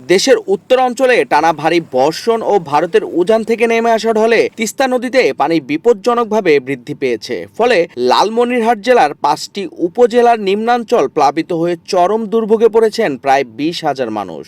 দেশের উত্তর অঞ্চলে টানা ভারী বর্ষণ ও ভারতের উজান থেকে নেমে আসা ঢলে তিস্তা নদীতে পানি বিপজ্জনকভাবে বৃদ্ধি পেয়েছে। ফলে লালমনিরহাট জেলার পাঁচটি উপজেলার নিম্নাঞ্চল প্লাবিত হয়ে চরম দুর্ভোগে পড়েছেন প্রায় বিশ হাজার মানুষ।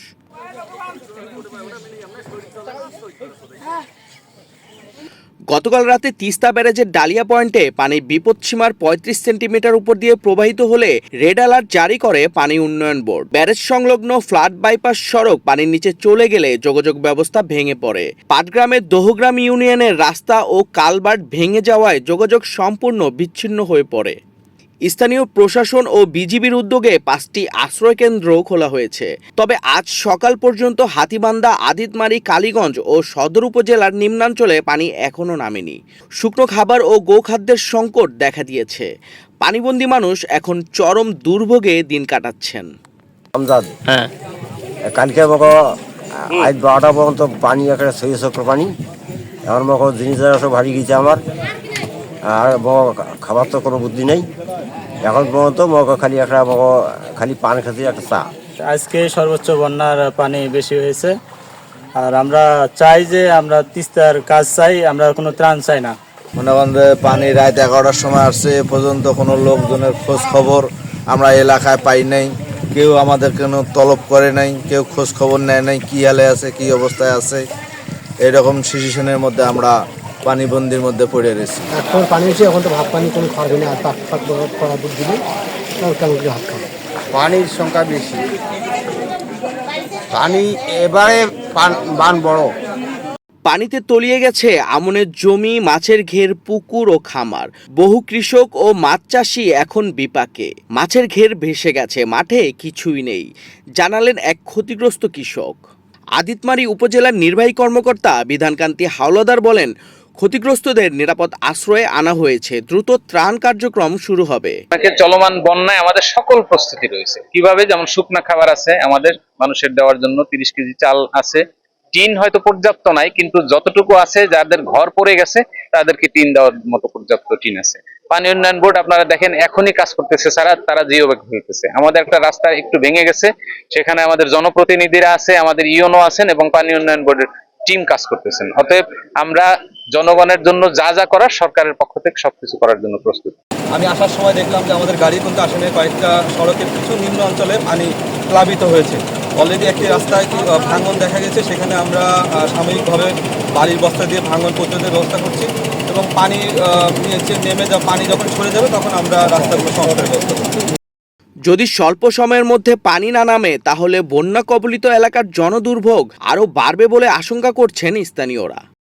গতকাল রাতে তিস্তা ব্যারেজের ডালিয়া পয়েন্টে পানি বিপদসীমার পঁয়ত্রিশ সেন্টিমিটার উপর দিয়ে প্রবাহিত হলে রেড অ্যালার্ট জারি করে পানি উন্নয়ন বোর্ড। ব্যারেজ সংলগ্ন ফ্লাড বাইপাস সড়ক পানির নিচে চলে গেলে যোগাযোগ ব্যবস্থা ভেঙে পড়ে। পাটগ্রামের দোহগ্রাম ইউনিয়নের রাস্তা ও কালবার্ট ভেঙে যাওয়ায় যোগাযোগ সম্পূর্ণ বিচ্ছিন্ন হয়ে পড়ে। স্থানীয় প্রশাসন ও বিজিবির উদ্যোগে পাঁচটি আশ্রয় কেন্দ্র খোলা হয়েছে। তবে আজ সকাল পর্যন্ত হাতিবান্ধা আদিতমারি কালীগঞ্জ ও সদর উপজেলার নিম্নাঞ্চলে পানি এখনও নামেনি। শুকনো খাবার ও গোখাদ্যের সংকট দেখা দিয়েছে। পানিবন্দী মানুষ এখন চরম দুর্ভোগে দিন কাটাচ্ছেন। হ্যাঁ। কালকে আজ বারোটা পর্যন্ত পানি একটা সেই চক্র পানি। এখন মগো জিনিস সব হারিয়ে গেছে আমার। আর খাবার তো কোনো বুদ্ধি নেই। এখন পর্যন্ত মগো খালি একটা মগো খালি পান খেতে একটা চা। আজকে সর্বোচ্চ বন্যার পানি বেশি হয়েছে। আর আমরা চাই যে আমরা তিস্তার কাজ চাই আমরা কোনো ত্রাণ চাই না। মনে করেন যে পানি রাত এগারোটার সময় আসছে এ পর্যন্ত কোনো লোকজনের খোঁজ খবর আমরা এলাকায় পাই নাই। কেউ আমাদের কোনো তলব করে নাই কেউ খোঁজ খবর নেয় নাই কী হালে আছে কী অবস্থায় আছে। এরকম সিচুয়েশনের মধ্যে আমরা পানিবন্দির মধ্যে পড়ে রয়েছে। এখন পানি হচ্ছে এখন তো ভাত পানি কোনো না আর পাক পাক করা দুধ দিলে কেমন ভাত খাব? পানির সংখ্যা বেশি। পানি এবারে বান বড়। পানিতে তলিয়ে গেছে আমনের জমি মাছের ঘের পুকুর ও খামার। বহু কৃষক ও মাছ চাষি এখন বিপাকে। মাছের ঘের ভেসে গেছে মাঠে কিছুই নেই। জানালেন এক ক্ষতিগ্রস্ত কৃষক। আদিতমারি উপজেলার নির্বাহী কর্মকর্তা বিধানকান্তি হাওলাদার বলেন ক্ষতিগ্রস্তদের নিরাপদ আশ্রয়ে আনা হয়েছে। দ্রুত ত্রাণ কার্যক্রম শুরু হবে। চলমান বন্যায় আমাদের সকল প্রস্তুতি রয়েছে। কীভাবে? যেমন শুকনা খাবার আছে আমাদের, মানুষের দেওয়ার জন্য তিরিশ কেজি চাল আছে। টিন হয়তো পর্যাপ্ত নাই, কিন্তু যতটুকু আছে, যাদের ঘর পড়ে গেছে, তাদেরকে টিন দেওয়ার মতো পর্যাপ্ত টিন আছে। পানি উন্নয়ন বোর্ড আপনারা দেখেন, এখনই কাজ করতেছে সারা, তারা জিও ব্যাগ আমাদের একটা রাস্তা একটু ভেঙে গেছে, সেখানে আমাদের জনপ্রতিনিধিরা আছে, আমাদের ইওনো আছেন এবং পানি উন্নয়ন বোর্ডের টিম কাজ করতেছেন। অতএব আমরা জনগণের জন্য যা যা করার সরকারের পক্ষ থেকে সবকিছু করার জন্য প্রস্তুত। আমি আসার সময় দেখলাম যে আমাদের গাড়ি কিন্তু আসলে কয়েকটা সড়কের কিছু নিম্ন অঞ্চলে পানি প্লাবিত হয়েছে। অলরেডি একটি রাস্তায় ভাঙন দেখা গেছে, সেখানে আমরা সাময়িকভাবে বাড়ির বস্তা দিয়ে ভাঙন প্রতিরোধের ব্যবস্থা করছি এবং পানি নেমে যা পানি যখন সরে যাবে, তখন আমরা রাস্তাগুলো সংস্কারের ব্যবস্থা করছি। যদি স্বল্প সময়ের মধ্যে পানি না নামে, তাহলে বন্যা কবলিত এলাকার জনদুর্ভোগ আরও বাড়বে বলে আশঙ্কা করছেন স্থানীয়রা।